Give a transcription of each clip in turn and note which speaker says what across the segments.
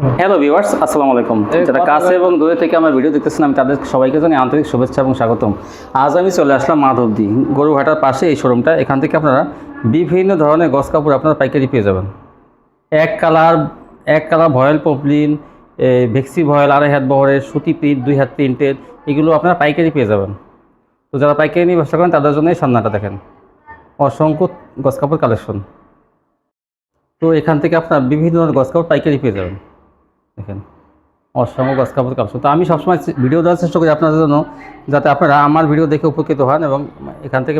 Speaker 1: Hello viewers আসসালামু আলাইকুম। যারা কাছে এবং দূরে থেকে আমার ভিডিও দেখতেছেন আমি তাদের সবাইকে জানাই আন্তরিক শুভেচ্ছা এবং স্বাগতম। আজ আমি চলে আসলাম মাধবদী গরুহাটার পাশে এই শোরুমটা এখান থেকে আপনারা বিভিন্ন ধরনের গস কাপড় আপনারা পাইকারি পেয়ে যাবেন। এক কালার এক কালার ভয়েল পপলিন ভেক্সি ভয়েল আড়াই হাত বহরের সুতি প্রিন্ট দুই হাত প্রিন্টের এগুলো আপনারা পাইকারি পেয়ে যাবেন। তো যারা পাইকারি নিয়ে ব্যবসা করেন তাদের জন্য এই সন্ধানটা দেখেন। অসংখ্য গস কাপড় কালেকশন তো এখান থেকে আপনার বিভিন্ন ধরনের গস কাপড় পাইকারি পেয়ে যাবেন। দেখেন। অসংখ্য গস কাপড় কাপড় তো আমি সবসময় ভিডিও দেওয়ার চেষ্টা করি আপনাদের জন্য যাতে আপনারা আমার ভিডিও দেখে উপকৃত হন এবং এখান থেকে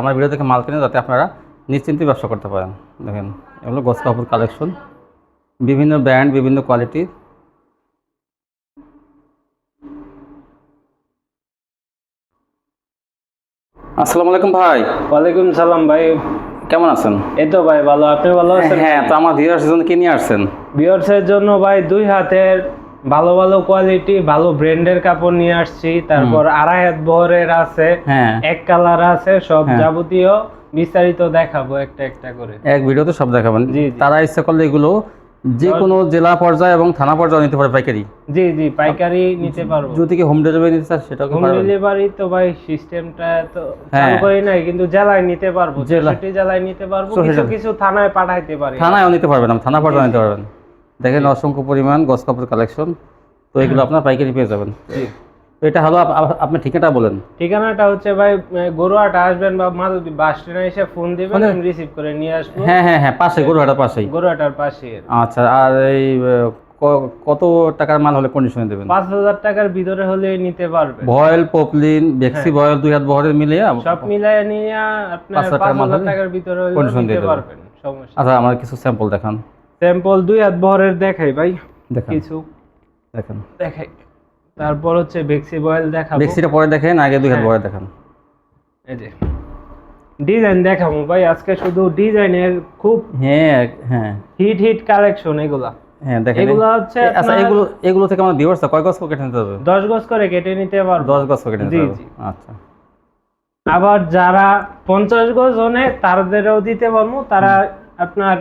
Speaker 1: আমার ভিডিও থেকে মাল কিনে যাতে আপনারা নিশ্চিন্তে ব্যবসা করতে পারেন। দেখেন এগুলো গস কাপড় কালেকশন বিভিন্ন ব্র্যান্ড বিভিন্ন কোয়ালিটির আসসালামু আলাইকুম ভাই।
Speaker 2: ওয়ালাইকুম সালাম ভাই।
Speaker 1: কেমন আছেন?
Speaker 2: এই তো ভাই ভালো আপনি ভালো আছেন?
Speaker 1: হ্যাঁ তো আমার ভিউয়ার্সের জন্য কি নিয়ে আসছেন?
Speaker 2: ভিউয়ার্সের জন্য ভাই দুই হাতের ভালো ভালো কোয়ালিটি ভালো ব্র্যান্ডের কাপড় নিয়ে আসছি। তারপর আড়াই হাত বহরের আছে
Speaker 1: হ্যাঁ।
Speaker 2: এক কালার আছে সব
Speaker 1: হ্যাঁ।
Speaker 2: যাবতীয় বিস্তারিত দেখাবো একটা একটা করে।
Speaker 1: এক ভিডিওতে সব দেখাবেন।
Speaker 2: জি।
Speaker 1: তারা ইচ্ছা করলে এগুলো যে কোনো জেলা পর্যায়ে এবং থানা পর্যায়ে নিতে পারে পাইকারি।
Speaker 2: জি জি পাইকারি নিতে পারব।
Speaker 1: যদি কি হোম ডেলিভারি নিতে চান সেটাও কি
Speaker 2: হোম ডেলিভারি তো ভাই সিস্টেমটা তো
Speaker 1: হ্যাঁ।
Speaker 2: চালু করি নাই কিন্তু জেলায় নিতে পারব। চৌষট্টি জেলায় নিতে পারব কিছু কিছু থানায় পাঠাইতে পারি।
Speaker 1: থানায়ও নিতে পারবেন না থানা পর্যায়ে নিতে পারবেন। দেখেন অসংখ্য পরিমাণ গস কাপড় কালেকশন তো এগুলো আপনার পাইকারি পেয়ে যাবেন।
Speaker 2: জি।
Speaker 1: তো এটা হলো আপ- আপ- আপনার ঠিকানা বলেন।
Speaker 2: ঠিকানাটা হচ্ছে ভাই গরুয়াটা আসবেন বা মাধবদী বাস স্ট্যান্ডে এসে ফোন দিবেন আমি রিসিভ করে নিয়ে আসব।
Speaker 1: হ্যাঁ হ্যাঁ হ্যাঁ পাশে গরুহাটার পাশেই।
Speaker 2: গরুয়াটার পাশে
Speaker 1: আচ্ছা আর এই কত টাকার মাল হলে কন্ডিশনে দেবেন?
Speaker 2: পাঁচ হাজার টাকার ভিতরে হলে নিতে পারবে
Speaker 1: ভয়েল পপলিন ভেক্সি ভয়েল দুই হাত বহরের মিলিয়ে
Speaker 2: সব মিলায় নিয়ে আপনার
Speaker 1: পাঁচ হাজার
Speaker 2: পাঁচ
Speaker 1: টাকার
Speaker 2: ভিতরে নিতে
Speaker 1: দেবেন।
Speaker 2: পারবেন সমস্যা
Speaker 1: আচ্ছা আমার কিছু স্যাম্পল দেখান।
Speaker 2: স্যাম্পল দুই হাত বহরের দেখাই ভাই।
Speaker 1: দেখান।
Speaker 2: কিছু।
Speaker 1: দেখেন।
Speaker 2: দেখাই। তারপর হচ্ছে ভেক্সি বয়েল দেখাবো।
Speaker 1: ভেক্সিটা পরে দেখেন আগে দুই হাত
Speaker 2: হ্যাঁ।
Speaker 1: দেখান।
Speaker 2: এই যে। ডিজাইন দেখাবো ভাই আজকে শুধু ডিজাইনের খুব
Speaker 1: হ্যাঁ হ্যাঁ।
Speaker 2: হিট হিট কালেকশন এগুলা।
Speaker 1: হ্যাঁ দেখেন।
Speaker 2: এগুলো হচ্ছে
Speaker 1: আচ্ছা এগুলো এগুলো থেকে আমার ভিউয়ার্স কয় গজ পকেট নিতে হবে?
Speaker 2: দশ গজ করে কেটে নিতে পারব।
Speaker 1: দশ গজ পকেট নিতে
Speaker 2: জি,
Speaker 1: হবে
Speaker 2: জি।
Speaker 1: আচ্ছা।
Speaker 2: আবার যারা পঞ্চাশ গজ হনে তাদেরও দিতে পারব তারা আপনার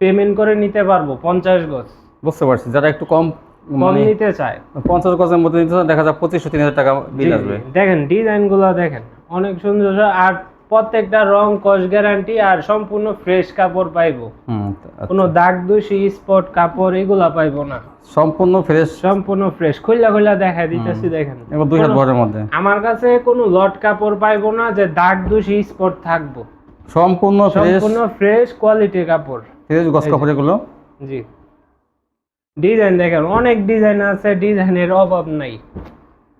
Speaker 2: পেমেন্ট করে নিতে পারব পঞ্চাশ গজ।
Speaker 1: বুঝতে পারছি। যারা একটু কম মানে
Speaker 2: নিতে চায়।
Speaker 1: পঞ্চাশ গজের মধ্যে নিতে চান, দেখা যায় পঁচিশশো তিন হাজার টাকা বিল আসবে।
Speaker 2: দেখেন ডিজাইনগুলো দেখেন অনেক সুন্দর। আর প্রত্যেকটা রং কস গ্যারান্টি আর সম্পূর্ণ ফ্রেশ কাপড় পাইবো।
Speaker 1: আচ্ছা।
Speaker 2: কোনো দাগ দোষী স্পট কাপড় এগুলা পাইবো না।
Speaker 1: সম্পূর্ণ ফ্রেশ
Speaker 2: সম্পূর্ণ ফ্রেশ খুললা খুললা দেখা দিতেছি দেখেন।
Speaker 1: এবার দুই হাত বহরের মধ্যে।
Speaker 2: আমার কাছে কোনো লট কাপড় পাইবো না যে দাগ দোষী স্পট থাকব।
Speaker 1: সম্পূর্ণ ফ্রেশ
Speaker 2: সম্পূর্ণ ফ্রেশ কোয়ালিটির কাপড়।
Speaker 1: ফ্রেশ
Speaker 2: যে।
Speaker 1: কাপড় এগুলো?
Speaker 2: জি। ডিজাইন দেখেন অনেক ডিজাইন আছে ডিজাইনের অভাব নাই।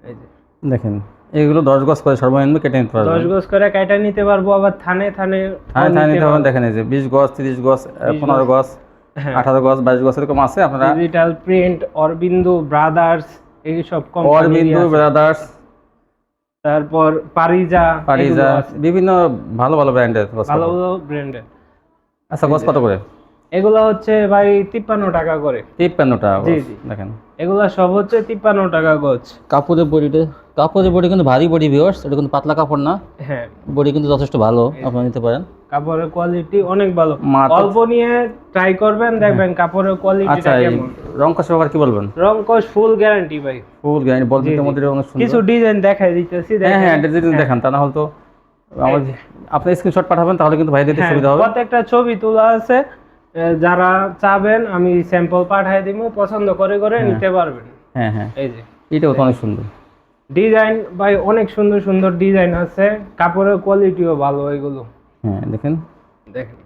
Speaker 2: এই যে।
Speaker 1: দেখেন এগুলো দশ গজ করে সর্বনিম্ন কেটে নিতে পারবেন।
Speaker 2: দশ গজ করে কাটা নিতে পারব আবার থানে থানে
Speaker 1: হ্যাঁ হ্যাঁ নিতে
Speaker 2: পারব।
Speaker 1: পারবেন দেখেন এই যে বিশ গজ তিরিশ গজ পনেরো গজ।
Speaker 2: হ্যাঁ।
Speaker 1: আঠারো গজ বাইশ গজ এরকম আছে আপনারা
Speaker 2: ডিজিটাল প্রিন্ট অরবিন্দু ব্রাদার্স এই সব
Speaker 1: অরবিন্দু ব্রাদার্স
Speaker 2: তারপর পারিজা
Speaker 1: পারিজা বিভিন্ন ভালো ভালো ব্র্যান্ডের
Speaker 2: ভালো ভালো ব্র্যান্ডের
Speaker 1: আচ্ছা গজ কত করে?
Speaker 2: এগুলো হচ্ছে ভাই তিপ্পান্ন টাকা করে।
Speaker 1: তিপ্পান্ন টাকা
Speaker 2: জি, জি।
Speaker 1: দেখেন।
Speaker 2: এগুলা সব হচ্ছে তিপ্পান্ন টাকা গজ।
Speaker 1: কাপড়ের বডিতে কাপড়ের বডি কিন্তু ভারী বডি ভিউয়ার্স এটা কিন্তু পাতলা কাপড় না।
Speaker 2: হ্যাঁ।
Speaker 1: বডি কিন্তু যথেষ্ট ভালো আপনারা নিতে পারেন।
Speaker 2: কাপড়ের কোয়ালিটি অনেক ভালো। অল্প নিয়ে ট্রাই করবেন দেখবেন কাপড়ের কোয়ালিটিটা
Speaker 1: আচ্ছা এই
Speaker 2: কেমন।
Speaker 1: রং কষ ব্যাপার কি বলবেন?
Speaker 2: রং কোশ ফুল গ্যারান্টি ভাই।
Speaker 1: ফুল গ্যারান্টি বল
Speaker 2: জি,
Speaker 1: মধ্যে অনেক সুন্দর।
Speaker 2: কিছু ডিজাইন দেখাই দিতেছি
Speaker 1: হ্যাঁ হ্যাঁ
Speaker 2: দেখেন।
Speaker 1: ডিজাইন দেখান তা না হলে তো আমার আপনি স্ক্রিনশট পাঠাবেন তাহলে কিন্তু ভাই দিতে
Speaker 2: হ্যাঁ,
Speaker 1: সুবিধা হবে।
Speaker 2: প্রত্যেকটা ছবি তোলা আছে। যারা চাবেন আমি স্যাম্পল পাঠাই দিব পছন্দ করে করে নিতে পারবেন।
Speaker 1: হ্যাঁ হ্যাঁ।
Speaker 2: এই যে
Speaker 1: এটাও অনেক সুন্দর।
Speaker 2: ডিজাইন ভাই অনেক সুন্দর সুন্দর ডিজাইন আছে। কাপড়ের কোয়ালিটিও ভালো এগুলো।
Speaker 1: হ্যাঁ দেখেন।
Speaker 2: দেখেন।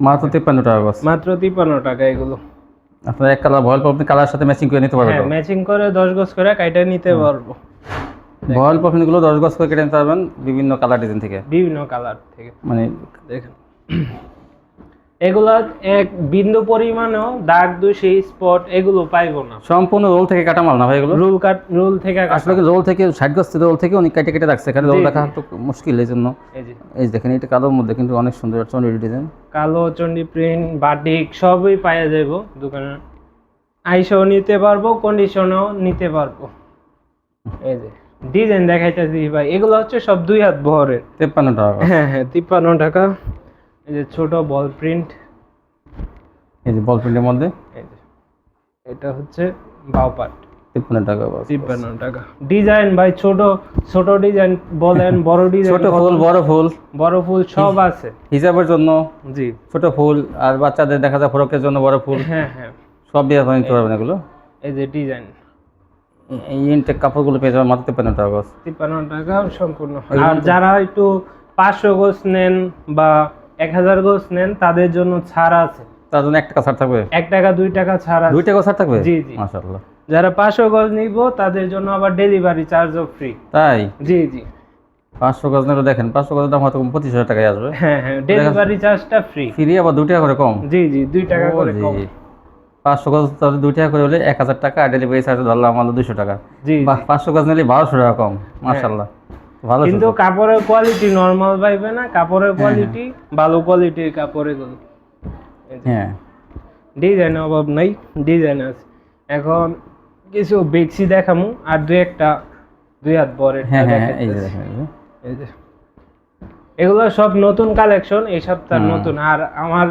Speaker 1: মাত্র তিপ্পান্ন টাকা গজ
Speaker 2: মাত্র তিপ্পান্ন টাকা এগুলো।
Speaker 1: আপনার এক কালার ভয়েল আপনি কালার সাথে ম্যাচিং করে নিতে পারবেন
Speaker 2: হ্যাঁ ম্যাচিং করে দশ গজ করে কাইটা নিতে পারব।
Speaker 1: ভয়েলগুলো দশ গজ করে কেটে নিতে পারবেন বিভিন্ন কালার ডিজাইন থেকে।
Speaker 2: বিভিন্ন কালার থেকে।
Speaker 1: মানে
Speaker 2: দেখেন। এগুলা এক বিন্দু পরিমাণেও দাগ দোষী স্পট এগুলো পাইবো না।
Speaker 1: সম্পূর্ণ রোল থেকে কাটা মাল না ভাই এগুলো?
Speaker 2: রুল কাট রুল থেকে।
Speaker 1: আসলে রোল থেকে ষাট গজ রোল থেকে অনেক কেটে কেটে রাখছে। এখানে রোল দেখা। একটু মুশকিল এই জন্য।
Speaker 2: এই যে।
Speaker 1: দেখেন এটা কালোর মধ্যে কিন্তু অনেক সুন্দর চন্ডি ডিজাইন
Speaker 2: কালো চন্ডি প্রিন্ট বাটিক সবই পাওয়া যাব দোকানে। আইসাও নিতে পারব কন্ডিশনও নিতে পারব। এই যে। ডিজাইন দেখাইতেছি ভাই এগুলো হচ্ছে সব দুই হাত বহরের।
Speaker 1: তেপ্পান্ন টাকা
Speaker 2: হ্যাঁ হ্যাঁ তিপ্পান্ন টাকা। এই যে ছোট বল প্রিন্ট।
Speaker 1: এই যে বল প্রিন্টের মধ্যে?
Speaker 2: এটা হচ্ছে বাউ পাট
Speaker 1: তিপ্পান্ন টাকা বাস।
Speaker 2: তিপ্পান্ন টাকা। ডিজাইন ভাই ছোট ছোট ডিজাইন বলেন বড় ডিজাইন
Speaker 1: ছোট ফুল বড় ফুল।
Speaker 2: বড় ফুল সব আছে।
Speaker 1: হিসাবের জন্য।
Speaker 2: জি।
Speaker 1: ছোট ফুল আর বাচ্চাদের দেখা যায় ফরকের জন্য বড় ফুল।
Speaker 2: হ্যাঁ হ্যাঁ।
Speaker 1: সব দিয়ে নিতে পারবেন এগুলো।
Speaker 2: এই যে ডিজাইন।
Speaker 1: এই ইনটেক কাপড়গুলো পেয়ে যাবেন মাত্র তিপ্পান্ন টাকা।
Speaker 2: তিপ্পান্ন টাকা সম্পূর্ণ। আর যারা একটু পাঁচশো গোছ নেন বা এক হাজার নেন তাদের জন্য ছাড় আছে।
Speaker 1: তার জন্য এক টাকা ছাড় থাকবে?
Speaker 2: এক টাকা দুই টাকা ছাড় আছে।
Speaker 1: দুই টাকা ছাড় থাকবে?
Speaker 2: জি, জি।
Speaker 1: মাশাআল্লাহ।
Speaker 2: যারা পাঁচশো গজ নিব তাদের জন্য আবার ডেলিভারি চার্জও ফ্রি
Speaker 1: তাই?
Speaker 2: জি জি।
Speaker 1: পাঁচশো গজ নিলে দেখেন পাঁচশো গজের দাম হয়তো পঁচিশ হাজার টাকায় আসবে।
Speaker 2: হ্যাঁ হ্যাঁ ডেলিভারি চার্জটা ফ্রি
Speaker 1: ফিরিয়ে আবার দুই টাকা করে কম?
Speaker 2: জি জি দুই টাকা করে কম।
Speaker 1: পাঁচশো গজ তাহলে দুই টাকা করে হলে এক হাজার টাকা আর ডেলিভারি চার্জ ধরলাম আমাদের দুশো টাকা।
Speaker 2: জি
Speaker 1: পাঁচশো গজ নিলে বারোশো টাকা কম মাশাল্লাহ ভালো
Speaker 2: কিন্তু কাপড়ের কোয়ালিটি নর্মাল পাইবে না কাপড়ের কোয়ালিটি ভালো কোয়ালিটির কাপড় এগুলো
Speaker 1: হ্যাঁ।
Speaker 2: ডিজাইন অভাব নাই ডিজাইন আছে। এখন কিছু বেক্সি দেখামু আর দুই একটা দুই হাত বরের
Speaker 1: হ্যাঁ হ্যাঁ হ্যাঁ, এই যে এই যে।
Speaker 2: এগুলো সব নতুন কালেকশন এই সপ্তাহ নতুন আর আমার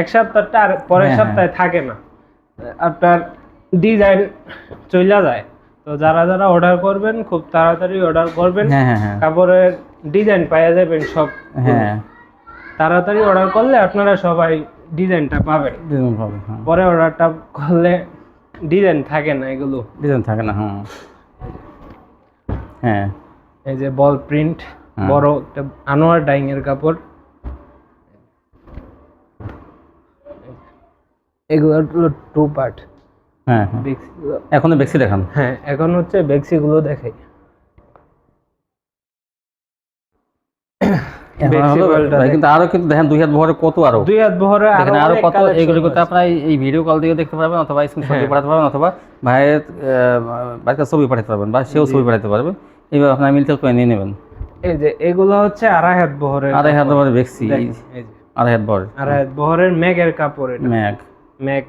Speaker 2: এক সপ্তাহটা আর পরের
Speaker 1: হ্যাঁ,
Speaker 2: সপ্তাহে থাকে না। আপনার ডিজাইন চলে যায়। তো যারা যারা অর্ডার করবেন খুব তাড়াতাড়ি অর্ডার করবেন।
Speaker 1: হ্যাঁ হ্যাঁ হ্যাঁ।
Speaker 2: কাপড়ের ডিজাইন পাওয়া যাবেন সব
Speaker 1: হ্যাঁ।
Speaker 2: তাড়াতাড়ি অর্ডার করলে আপনারা সবাই ডিজাইনটা পাবেন।
Speaker 1: ডিজাইন হ্যাঁ।
Speaker 2: পরে অর্ডারটা করলে ডিজাইন থাকে না এগুলো।
Speaker 1: ডিজাইন থাকে না হ্যাঁ। হ্যাঁ।
Speaker 2: এই যে বল প্রিন্ট বড় একটা আনোয়ার ডাইং এর কাপড়। এগুলো হলো টু পার্ট
Speaker 1: হ্যাঁ হ্যাঁ। এখনও বেশি দেখান।
Speaker 2: হ্যাঁ এখন হচ্ছে বেক্সি গুলো দেখাই। বেক্সি
Speaker 1: কিন্তু আরও কিন্তু দেখেন দুই হাত বহরে কত আরও।
Speaker 2: দুই হাত বহরে
Speaker 1: আরও
Speaker 2: আরও
Speaker 1: কত এগুলো করতে আপনারা এই- এই ভিডিও কল দিয়ে দেখতে পারবেন অথবা স্ক্রিনশট দিয়ে
Speaker 2: হ্যাঁ।
Speaker 1: পাঠাতে পারবেন অথবা ভাইয়ের বাড়িতে ছবি পাঠাতে পারবেন বা সেও ছবি পাঠাতে পারবে। এইভাবে আপনারা মিলতেল করে নিয়ে নেবেন।
Speaker 2: এই যে এগুলো হচ্ছে আড়াই হাত বহরের
Speaker 1: আড়াই হাত
Speaker 2: কাপড়।
Speaker 1: বহরে বেশি
Speaker 2: দেখ, এই যে।
Speaker 1: আড়াই হাত বহর
Speaker 2: আড়াই হাত বহরের ম্যাগের কাপড় এটা।
Speaker 1: ম্যাগ।
Speaker 2: ম্যাক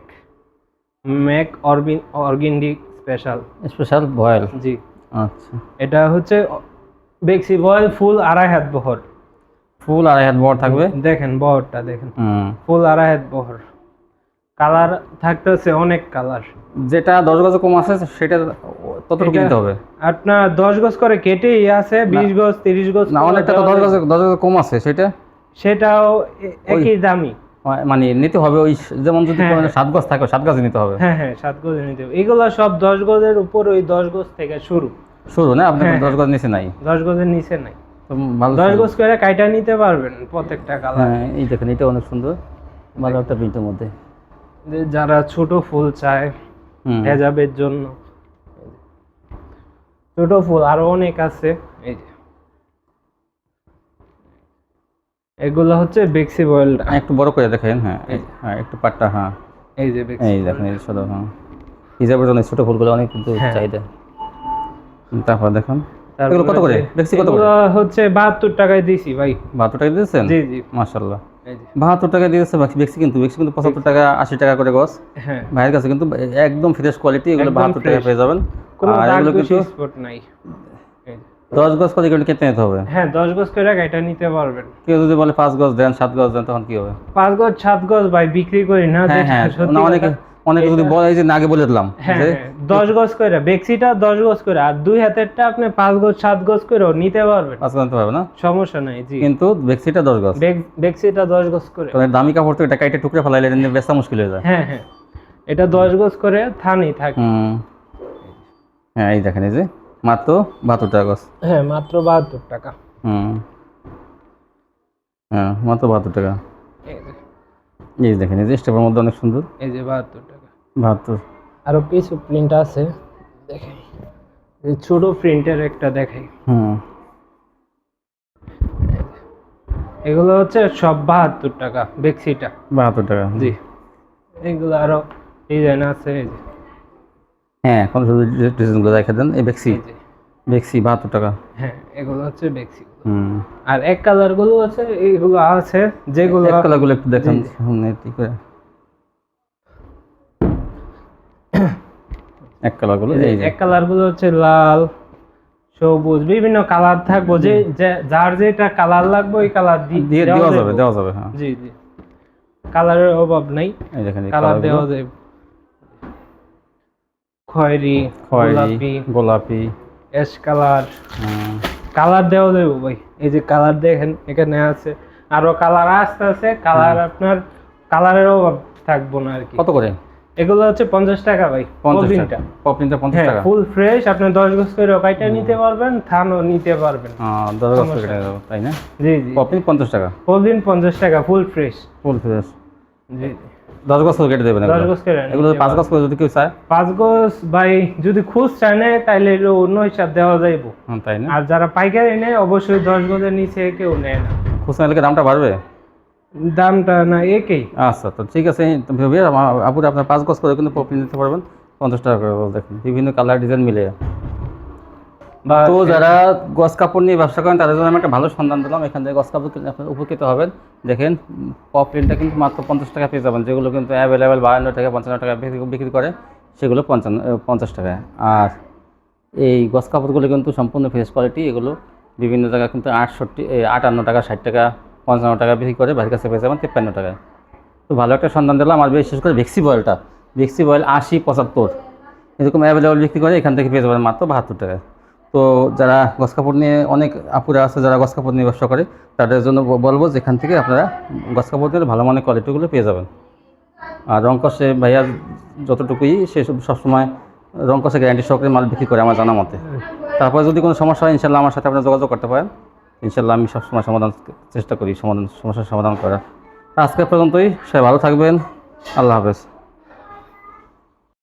Speaker 2: ম্যাক অরবিন অর্গিন্ডি স্পেশাল।
Speaker 1: Special voile?
Speaker 2: জি।
Speaker 1: আচ্ছা।
Speaker 2: এটা হচ্ছে বেক্সি বয়েল ফুল আড়াই হাত বহর।
Speaker 1: ফুল আড়াই হাত বহর থাকবে?
Speaker 2: দেখেন বহরটা দেখেন। ফুল আড়াই হাত বহর। কালার থাকতেছে অনেক কালার।
Speaker 1: যেটা দশ গজ কম আছে সেটা ততটুকু
Speaker 2: এটা-
Speaker 1: নিতে হবে।
Speaker 2: আপনার দশ গজ করে কেটে ইয়ে আছে বিশ গজ তিরিশ গজ
Speaker 1: না অনেকটা তো দশ গজ দশ গজ কম আছে সেটা?
Speaker 2: সেটাও একই দামি।
Speaker 1: মানে নিতে হবে ওই যেমন যদি
Speaker 2: হ্যাঁ,
Speaker 1: কোনো সাত গজ থাকে সাত গজ নিতে হবে।
Speaker 2: হ্যাঁ হ্যাঁ সাত গজ নিতে হবে। এগুলো সব দশ গজের উপর ওই দশ গজ থেকে শুরু।
Speaker 1: শুরু না? আপনার
Speaker 2: হ্যাঁ,
Speaker 1: দশ গজ নিচে নাই?
Speaker 2: দশ গজের নিচে নাই। দশ। গজ করে কাইটা নিতে পারবেন প্রত্যেকটা কালার।
Speaker 1: হ্যাঁ এই দেখেন এটা অনেক সুন্দর। ভালো একটা প্রিন্টের মধ্যে।
Speaker 2: যারা ছোট ফুল চায়
Speaker 1: হুম।
Speaker 2: হেজাবের জন্য। ছোট ফুল আরও অনেক আছে। এই যে। এগুলো হচ্ছে বেক্সি বয়েলটা
Speaker 1: একটু বড় করে দেখেন হ্যাঁ হ্যাঁ একটু পাটটা হ্যাঁ।
Speaker 2: এই যে বেক্সি
Speaker 1: এই দেখেন এই ছোটো হ্যাঁ। হিসাবের জন্য ছোটো ফুলগুলো অনেক কিন্তু
Speaker 2: হ্যাঁ।
Speaker 1: চাহিদা। তারপর দেখুন এগুলো কত করে? বেক্সি কত করে?
Speaker 2: হচ্ছে বাহাত্তর টাকায় দিছি ভাই।
Speaker 1: বাহাত্তর টাকা দিয়েছেন?
Speaker 2: জি জি। যে।
Speaker 1: বাহাত্তর টাকা দিয়েছে বাকি বেক্সি কিন্তু বেক্সি কিন্তু পঁচাত্তর টাকা আশি টাকা করে গছ।
Speaker 2: হ্যাঁ।
Speaker 1: ভাইয়ের কাছে কিন্তু একদম ফ্রেশ কোয়ালিটি এগুলো বাহাত্তর টাকা পেয়ে যাবেন। আর এগুলো
Speaker 2: স্পট নাই।
Speaker 1: দশ গজ করে এগুলো কেটে নিতে হবে?
Speaker 2: হ্যাঁ দশ গজ করে গাড়িটা নিতে পারবেন।
Speaker 1: কেউ যদি বলে পাঁচ গজ দেন সাত গজ দেন তখন কি হবে?
Speaker 2: পাঁচ গজ সাত গজ ভাই বিক্রি করি না
Speaker 1: হ্যাঁ হ্যাঁ অনেকে অনেকে যদি বলে যে আগে বলে দিলাম
Speaker 2: হ্যাঁ হ্যাঁ, দশ গজ করে বেক্সিটা দশ গজ করে আর দুই হাতেরটা আপনি পাঁচ গজ সাত গজ করেও নিতে পারবেন।
Speaker 1: পাঁচ গজ পারবে না?
Speaker 2: সমস্যা নাই জি।
Speaker 1: কিন্তু বেক্সিটা দশ গজ।
Speaker 2: বেক্সিটা দশ গজ করে।
Speaker 1: দামি কাপড় তো এটা কাইটে টুকরে ফেলাইলে এটা বেচা মুশকিল হয়ে যায়।
Speaker 2: হ্যাঁ হ্যাঁ। এটা দশ গজ করে থানি থাকে।
Speaker 1: হ্যাঁ এই দেখেন এই যে। মাত্র বাহাত্তর টাকা গজ
Speaker 2: হ্যাঁ মাত্র বাহাত্তর টাকা।
Speaker 1: হুম। হ্যাঁ মাত্র বাহাত্তর টাকা।
Speaker 2: এই
Speaker 1: দেখেন এই যে স্টেপের মধ্যে অনেক সুন্দর।
Speaker 2: এই যে বাহাত্তর টাকা।
Speaker 1: বাহাত্তর।
Speaker 2: আরও কিছু প্রিন্ট আছে এই ছোট প্রিন্টের একটা দেখাই।
Speaker 1: হুম।
Speaker 2: এগুলো হচ্ছে সব বাহাত্তর টাকা বেক্সিটা।
Speaker 1: বাহাত্তর টাকা।
Speaker 2: জি। এগুলো আরও ডিজাইন আছে এই যে।
Speaker 1: হ্যাঁ এখন শুধু ডিজাইনগুলো দেখে দেন এই বেক্সি।
Speaker 2: এই
Speaker 1: বেক্সি বাহাত্তর টাকা।
Speaker 2: হ্যাঁ এগুলো হচ্ছে বেক্সি।
Speaker 1: হুম।
Speaker 2: আর এক কালারগুলো আছে এইগুলো আছে যেগুলো
Speaker 1: এক কালারগুলো একটু দেখেন। ঠিক করে। এক
Speaker 2: যে
Speaker 1: এই
Speaker 2: এক কালারগুলো হচ্ছে লাল সবুজ বিভিন্ন কালার থাকব। যে যার যেটা কালার লাগবে ওই কালার
Speaker 1: দিয়ে দেওয়া যাবে দেওয়া যাবে হ্যাঁ।
Speaker 2: জি জি। কালারের অভাব নাই।
Speaker 1: দেখেন
Speaker 2: কালার দেওয়া
Speaker 1: গুলো।
Speaker 2: খয়েরি
Speaker 1: খয়েরি
Speaker 2: গোলাপি
Speaker 1: গোলাপি।
Speaker 2: Ash colour. কালার দেওয়া যাবে ভাই। এই যে কালার দেখেন এখানে আছে। আরও কালার আসতে আছে কালার আপনার কালারের অভাব থাকব না আর কি
Speaker 1: কত করে?
Speaker 2: এগুলো হচ্ছে পঞ্চাশ টাকা ভাই
Speaker 1: পঞ্চাশ
Speaker 2: পলিনটা
Speaker 1: টাকা। পপলিনটা। পঞ্চাশ
Speaker 2: হ্যাঁ
Speaker 1: টাকা?
Speaker 2: ফুল ফ্রেশ আপনি দশ গজ করে কাইটা নিতে পারবেন থানও নিতে পারবেন।
Speaker 1: দশ কেটে দেবো তাই না?
Speaker 2: জি জি।
Speaker 1: পপলিন পঞ্চাশ টাকা?
Speaker 2: পলিন পঞ্চাশ টাকা ফুল ফ্রেশ।
Speaker 1: Full fresh.
Speaker 2: জি।
Speaker 1: দশ গাছ কেটে দেবেন
Speaker 2: দশ গজ করে
Speaker 1: এগুলো পাঁচ। গাছ করে যদি কেউ চায়।
Speaker 2: পাঁচ গজ ভাই যদি খুচ চায় নেয় এগুলো অন্য হিসাব দেওয়া যাইব।
Speaker 1: তাই না?
Speaker 2: আর যারা পাইকারি নেয় অবশ্যই দশ গজের নিচে কেউ নেয় না।
Speaker 1: খুচরা নিলে দামটা বাড়বে?
Speaker 2: দামটা না একই।
Speaker 1: আচ্ছা তো ঠিক আছে ভাইয়া আপুরা আপনার পাঁচ গজ করে কিন্তু পপলিন নিতে পারবেন। পঞ্চাশ টাকা করে দেখেন। বিভিন্ন কালার ডিজাইন মিলে তো যারা গস কাপড় নিয়ে ব্যবসা করেন তাদের জন্য আমি একটা ভালো সন্ধান দিলাম। এখান থেকে গস কাপড় আপনার উপকৃত হবেন। দেখেন পপ প্রিন্টটা কিন্তু মাত্র পঞ্চাশ টাকা পেয়ে যাবেন যেগুলো কিন্তু অ্যাভেলেবেল বাহান্ন টাকা পঞ্চান্ন টাকা বিক্রি বিক্রি করে সেগুলো পঞ্চান্ন পঞ্চাশ টাকা আর এই গস কাপড়গুলো কিন্তু সম্পূর্ণ ফ্রেশ কোয়ালিটি এগুলো বিভিন্ন জায়গায় কিন্তু আটষট্টি আটান্ন টাকা ষাট টাকা পঞ্চান্ন টাকা বিক্রি করে বাড়ির কাছে পেয়ে যাবেন তিপ্পান্ন টাকায়। তো ভালো একটা সন্ধান দিলাম আর বিশেষ করে ভেক্সি বয়েলটা ভেক্সি বয়েল আশি পঁচাত্তর। এরকম অ্যাভেলেবল বিক্রি করে এখান থেকে পেয়ে যাবেন মাত্র বাহাত্তর টাকায়। তো যারা গস কাপড় নিয়ে অনেক আপুরা আছে, যারা গস কাপড় নিয়ে ব্যবসা করে, তাদের জন্য বলব যেখান থেকে আপনারা গস কাপড় নিয়ে ভালো মানের কোয়ালিটিগুলো পেয়ে যাবেন। আর রংকসে ভাইয়া যতটুকুই, সে সব সবসময় রংকসে গ্যারান্টি সহকারে মাল বিক্রি করে আমার জানা মতে। তারপরে যদি কোনো সমস্যা হয়, ইনশাল্লাহ আমার সাথে আপনারা যোগাযোগ করতে পারেন। ইনশাল্লাহ আমি সবসময় সমাধান চেষ্টা করি, সমাধান সমস্যার সমাধান করার। আজকে পর্যন্তই, সবাই ভালো থাকবেন। আল্লাহ হাফেজ।